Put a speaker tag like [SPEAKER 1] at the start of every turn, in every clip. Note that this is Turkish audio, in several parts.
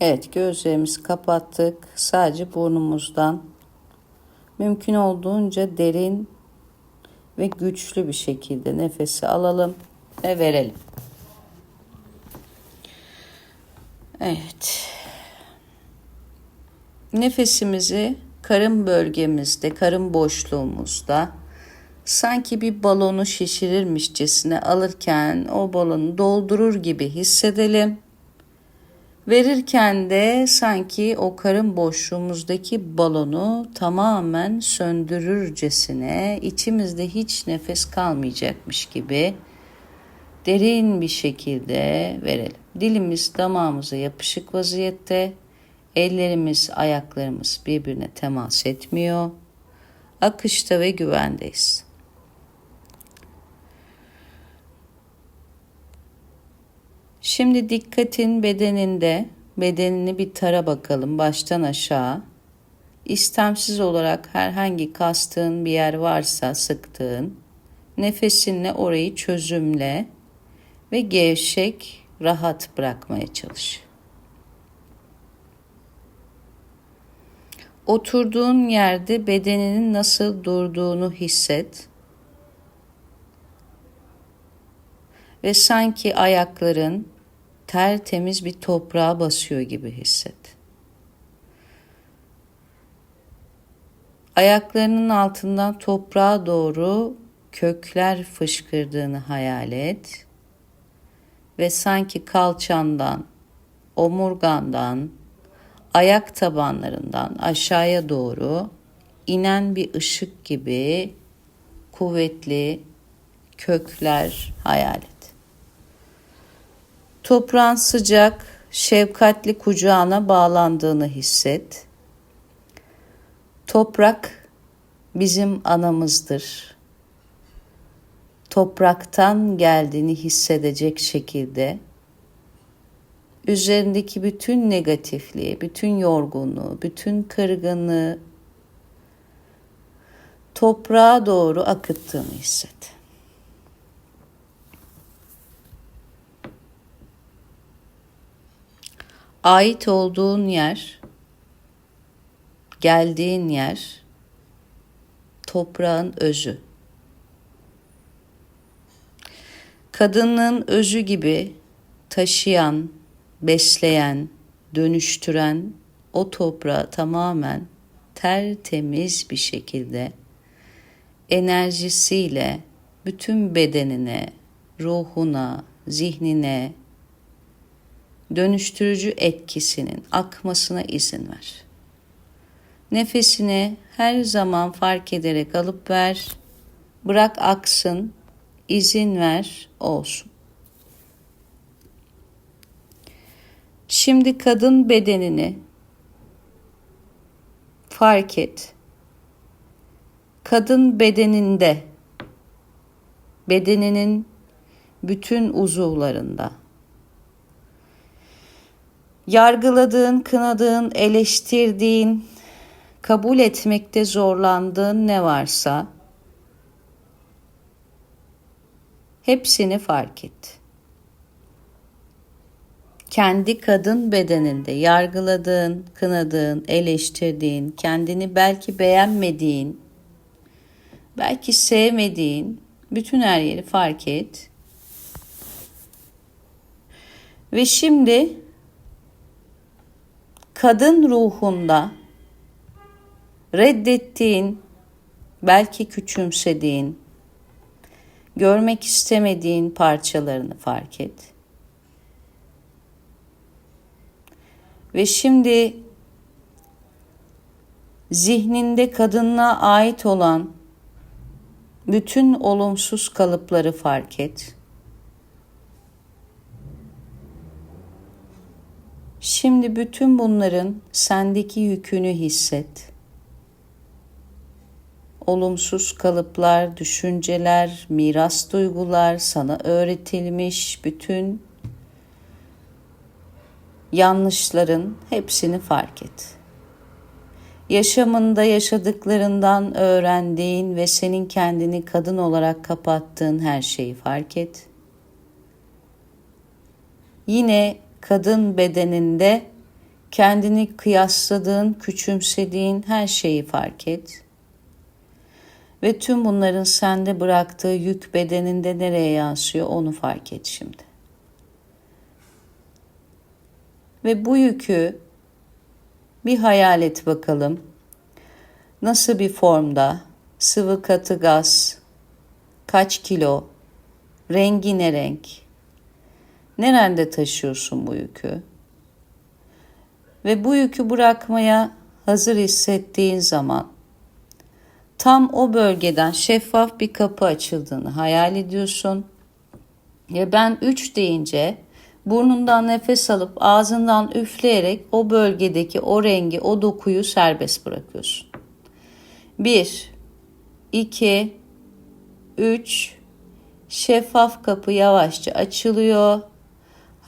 [SPEAKER 1] Evet gözlerimizi kapattık. Sadece burnumuzdan mümkün olduğunca derin ve güçlü bir şekilde nefesi alalım ve verelim. Evet. Nefesimizi karın bölgemizde, karın boşluğumuzda sanki bir balonu şişirirmişçesine alırken o balonu doldurur gibi hissedelim. Verirken de sanki o karın boşluğumuzdaki balonu tamamen söndürürcesine içimizde hiç nefes kalmayacakmış gibi derin bir şekilde verelim. Dilimiz damağımıza yapışık vaziyette, ellerimiz, ayaklarımız birbirine temas etmiyor. Akışta ve güvendeyiz. Şimdi dikkatin bedeninde, bedenini bir tara bakalım baştan aşağı. İstemsiz olarak herhangi kastığın bir yer varsa sıktığın, nefesinle orayı çözümle ve gevşek, rahat bırakmaya çalış. Oturduğun yerde bedeninin nasıl durduğunu hisset. Ve sanki ayakların tertemiz bir toprağa basıyor gibi hisset. Ayaklarının altından toprağa doğru kökler fışkırdığını hayal et ve sanki kalçandan, omurgandan, ayak tabanlarından aşağıya doğru inen bir ışık gibi kuvvetli kökler hayal et. Toprağın sıcak, şefkatli kucağına bağlandığını hisset. Toprak bizim anamızdır. Topraktan geldiğini hissedecek şekilde üzerindeki bütün negatifliği, bütün yorgunluğu, bütün kırgınlığı toprağa doğru akıttığını hisset. Ait olduğun yer, geldiğin yer toprağın özü. Kadının özü gibi taşıyan, besleyen, dönüştüren o toprağı tamamen tertemiz bir şekilde enerjisiyle bütün bedenine, ruhuna, zihnine, dönüştürücü etkisinin akmasına izin ver. Nefesini her zaman fark ederek alıp ver. Bırak aksın, izin ver, olsun. Şimdi kadın bedenini fark et. Kadın bedeninde bedeninin bütün uzuvlarında yargıladığın, kınadığın, eleştirdiğin, kabul etmekte zorlandığın ne varsa hepsini fark et. Kendi kadın bedeninde yargıladığın, kınadığın, eleştirdiğin, kendini belki beğenmediğin, belki sevmediğin bütün her yeri fark et. Ve şimdi kadın ruhunda reddettiğin, belki küçümsediğin, görmek istemediğin parçalarını fark et. Ve şimdi zihninde kadınlığa ait olan bütün olumsuz kalıpları fark et. Şimdi bütün bunların sendeki yükünü hisset. Olumsuz kalıplar, düşünceler, miras duygular, sana öğretilmiş bütün yanlışların hepsini fark et. Yaşamında yaşadıklarından öğrendiğin ve senin kendini kadın olarak kapattığın her şeyi fark et. Yine kadın bedeninde Kendini kıyasladığın, küçümsediğin her şeyi fark et. Ve tüm bunların sende bıraktığı yük bedeninde nereye yansıyor onu fark et şimdi. Ve bu yükü bir hayal et bakalım. Nasıl bir formda? Sıvı katı gaz, kaç kilo, rengi ne renk? Nerede taşıyorsun bu yükü? Ve bu yükü bırakmaya hazır hissettiğin zaman tam o bölgeden şeffaf bir kapı açıldığını hayal ediyorsun. Ve ben 3 deyince burnundan nefes alıp ağzından üfleyerek o bölgedeki o rengi, o dokuyu serbest bırakıyorsun. 1 2 3 Şeffaf kapı yavaşça açılıyor.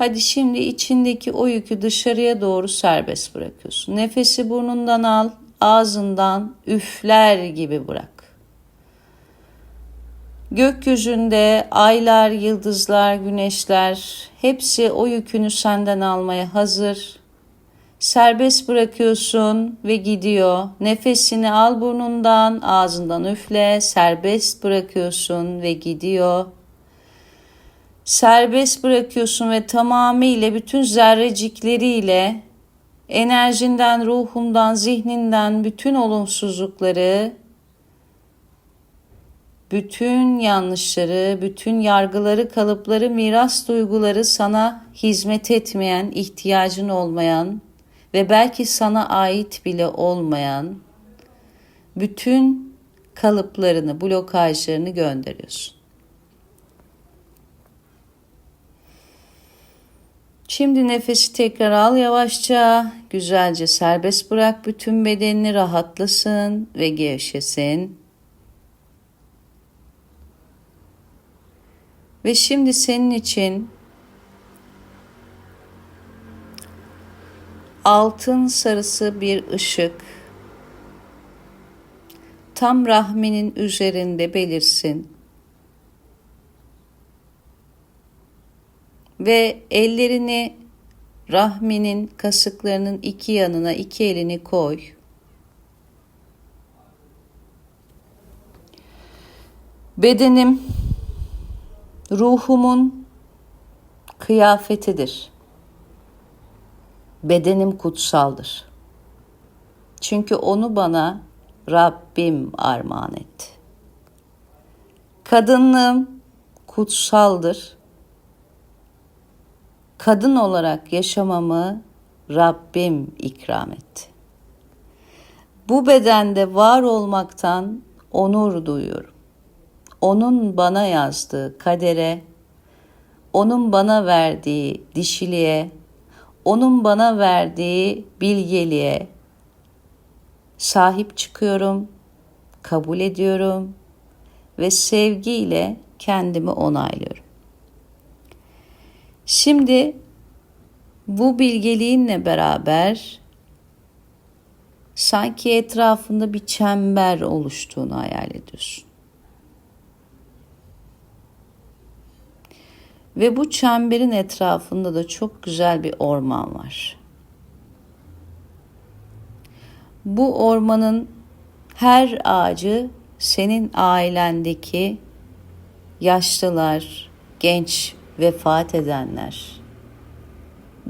[SPEAKER 1] Hadi şimdi içindeki o yükü dışarıya doğru serbest bırakıyorsun. Nefesi burnundan al, ağzından üfler gibi bırak. Gökyüzünde aylar, yıldızlar, güneşler hepsi o yükünü senden almaya hazır. Serbest bırakıyorsun ve gidiyor. Nefesini al burnundan, ağzından üfle, serbest bırakıyorsun ve gidiyor. Serbest bırakıyorsun ve tamamıyla bütün zerrecikleriyle enerjinden, ruhundan, zihninden bütün olumsuzlukları, bütün yanlışları, bütün yargıları, kalıpları, miras duyguları sana hizmet etmeyen, ihtiyacın olmayan ve belki sana ait bile olmayan bütün kalıplarını, blokajlarını gönderiyorsun. Şimdi nefesi tekrar al yavaşça, güzelce serbest bırak bütün bedenini rahatlasın ve gevşesin. Ve şimdi senin için altın sarısı bir ışık tam rahminin üzerinde belirsin. Ve ellerini rahminin kasıklarının iki yanına iki elini koy. Bedenim ruhumun kıyafetidir bedenim kutsaldır. Çünkü onu bana Rabbim armağan etti. Kadınlığım kutsaldır. Kadın olarak yaşamamı Rabbim ikram etti. Bu bedende var olmaktan onur duyuyorum. Onun bana yazdığı kadere, onun bana verdiği dişiliğe, onun bana verdiği bilgeliğe sahip çıkıyorum, kabul ediyorum ve sevgiyle kendimi onaylıyorum. Şimdi bu bilgeliğinle beraber sanki etrafında bir çember oluştuğunu hayal ediyorsun. Ve bu çemberin etrafında da çok güzel bir orman var. Bu ormanın her ağacı senin ailendeki yaşlılar, genç vefat edenler,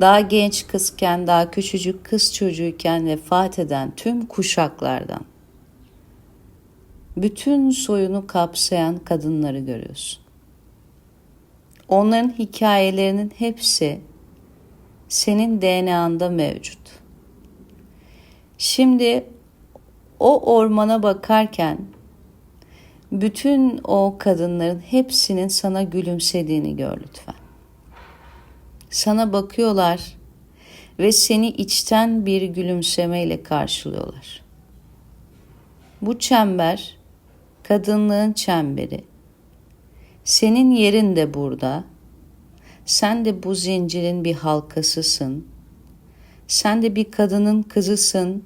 [SPEAKER 1] daha genç kızken, daha küçücük kız çocuğuyken vefat eden tüm kuşaklardan, bütün soyunu kapsayan kadınları görüyorsun. Onların hikayelerinin hepsi senin DNA'nda mevcut. Şimdi o ormana bakarken bütün o kadınların hepsinin sana gülümsediğini gör lütfen. Sana bakıyorlar ve seni içten bir gülümsemeyle karşılıyorlar. Bu çember kadınlığın çemberi senin yerin de burada. Sen de bu zincirin bir halkasısın. Sen de bir kadının kızısın.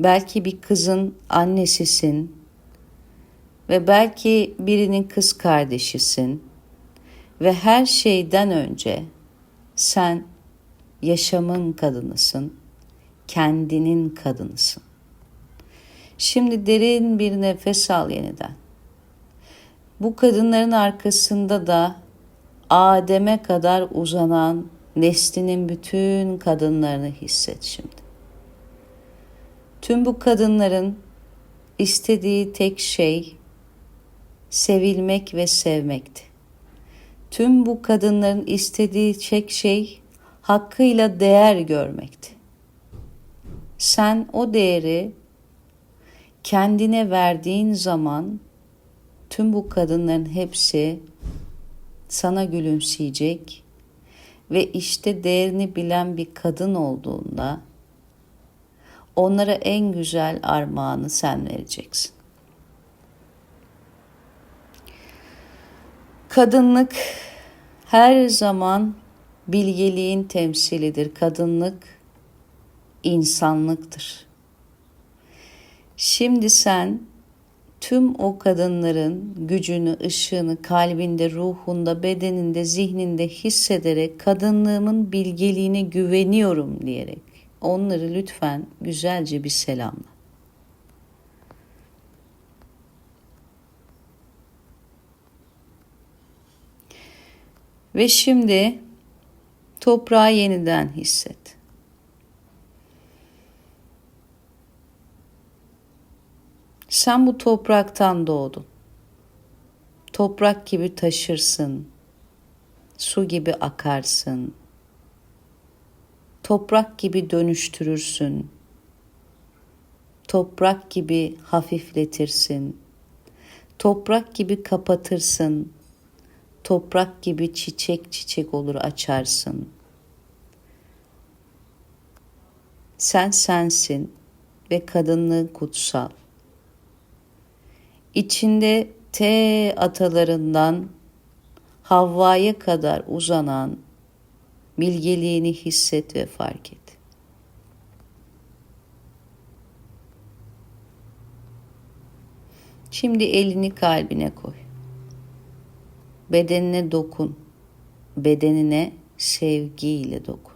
[SPEAKER 1] Belki bir kızın annesisin. Ve belki birinin kız kardeşisin. Ve her şeyden önce sen yaşamın kadınısın. kendinin kadınısın. Şimdi derin bir nefes al yeniden. Bu kadınların arkasında da Adem'e kadar uzanan neslinin bütün kadınlarını hisset şimdi. Tüm bu kadınların istediği tek şey sevilmek ve sevmekti. Tüm bu kadınların istediği tek şey hakkıyla değer görmekti. Sen o değeri kendine verdiğin zaman tüm bu kadınların hepsi sana gülümseyecek ve işte değerini bilen bir kadın olduğunda onlara en güzel armağanı sen vereceksin. Kadınlık her zaman bilgeliğin temsilidir. Kadınlık insanlıktır. Şimdi sen tüm o kadınların gücünü, ışığını kalbinde, ruhunda, bedeninde, zihninde hissederek kadınlığımın bilgeliğine güveniyorum diyerek onları lütfen güzelce bir selamla. Ve şimdi toprağı yeniden hisset. Sen bu topraktan doğdun. Toprak gibi taşırsın. Su gibi akarsın. Toprak gibi dönüştürürsün. Toprak gibi hafifletirsin. Toprak gibi kapatırsın. Toprak gibi çiçek çiçek olur açarsın. Sen sensin ve kadınlığın kutsal içinde T atalarından Havva'ya kadar uzanan bilgeliğini hisset ve fark et. Şimdi elini kalbine koy. Bedenine dokun. Bedenine sevgiyle dokun.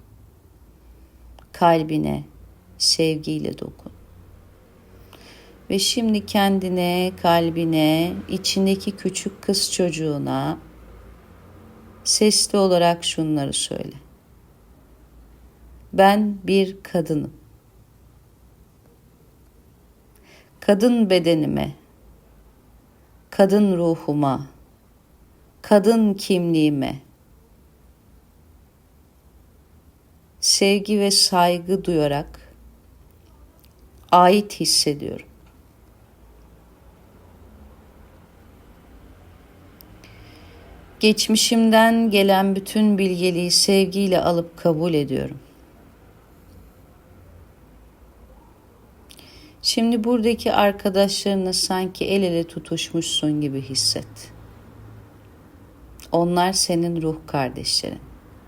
[SPEAKER 1] Kalbine sevgiyle dokun. Ve şimdi kendine, kalbine, içindeki küçük kız çocuğuna sesli olarak şunları söyle. Ben bir kadınım. Kadın bedenime, kadın ruhuma, kadın kimliğime sevgi ve saygı duyarak ait hissediyorum. Geçmişimden gelen bütün bilgeliği sevgiyle alıp kabul ediyorum. Şimdi buradaki arkadaşlarını sanki el ele tutuşmuşsun gibi hisset. Onlar senin ruh kardeşlerin.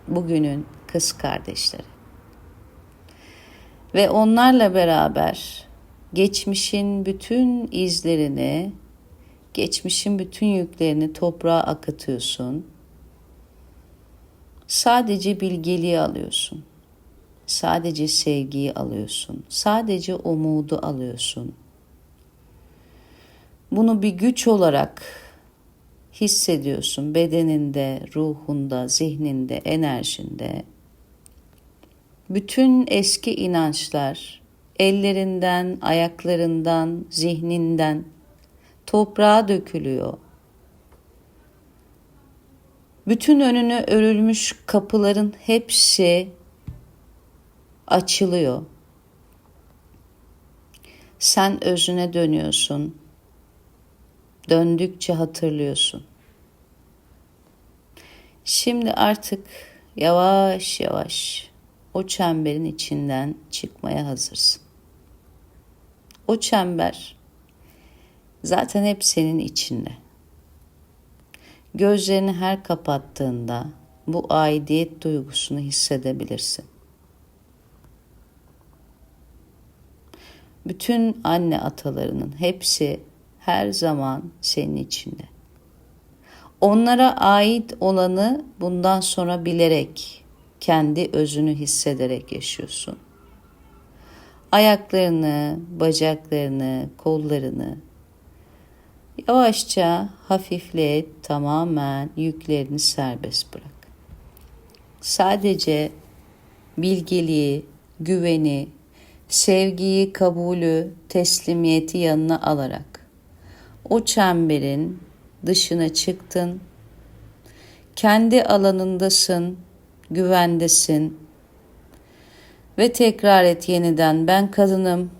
[SPEAKER 1] Bugünün kız kardeşleri. Ve onlarla beraber geçmişin bütün izlerini Geçmişin bütün yüklerini toprağa akıtıyorsun. Sadece bilgeliği alıyorsun. Sadece sevgiyi alıyorsun. Sadece umudu alıyorsun. Bunu bir güç olarak hissediyorsun bedeninde, ruhunda, zihninde, enerjinde. Bütün eski inançlar ellerinden, ayaklarından, zihninden toprağa dökülüyor. Bütün önüne örülmüş kapıların hepsi açılıyor. Sen özüne dönüyorsun. Döndükçe hatırlıyorsun. Şimdi artık yavaş yavaş o çemberin içinden çıkmaya hazırsın. O çember zaten hep senin içinde. Gözlerini her kapattığında bu aidiyet duygusunu hissedebilirsin. Bütün anne atalarının hepsi her zaman senin içinde. Onlara ait olanı bundan sonra bilerek, kendi özünü hissederek yaşıyorsun. Ayaklarını, bacaklarını, kollarını yavaşça hafiflet, tamamen yüklerini serbest bırak. Sadece bilgeliği, güveni, sevgiyi, kabulü, teslimiyeti yanına alarak o çemberin dışına çıktın. Kendi alanındasın, güvendesin. Ve tekrar et yeniden ben kadınım.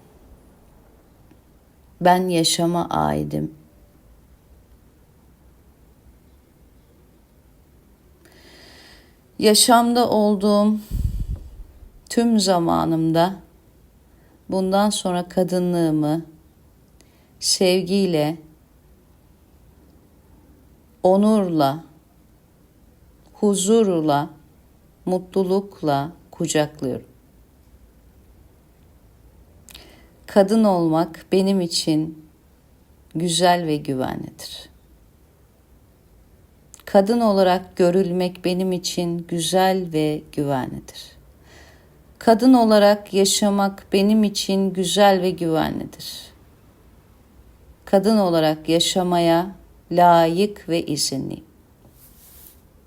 [SPEAKER 1] Ben yaşama aidim. Yaşamda olduğum tüm zamanımda bundan sonra kadınlığımı sevgiyle, onurla, huzurla, mutlulukla kucaklıyorum. Kadın olmak benim için güzel ve güvenlidir. Kadın olarak görülmek benim için güzel ve güvenlidir. Kadın olarak yaşamak benim için güzel ve güvenlidir. Kadın olarak yaşamaya layık ve izinliyim.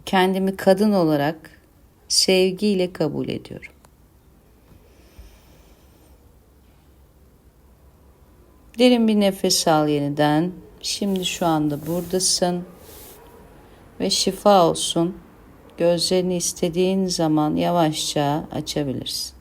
[SPEAKER 1] Kendimi kadın olarak sevgiyle kabul ediyorum. Derin bir nefes al yeniden. Şimdi şu anda buradasın ve şifa olsun. Gözlerini istediğin zaman yavaşça açabilirsin.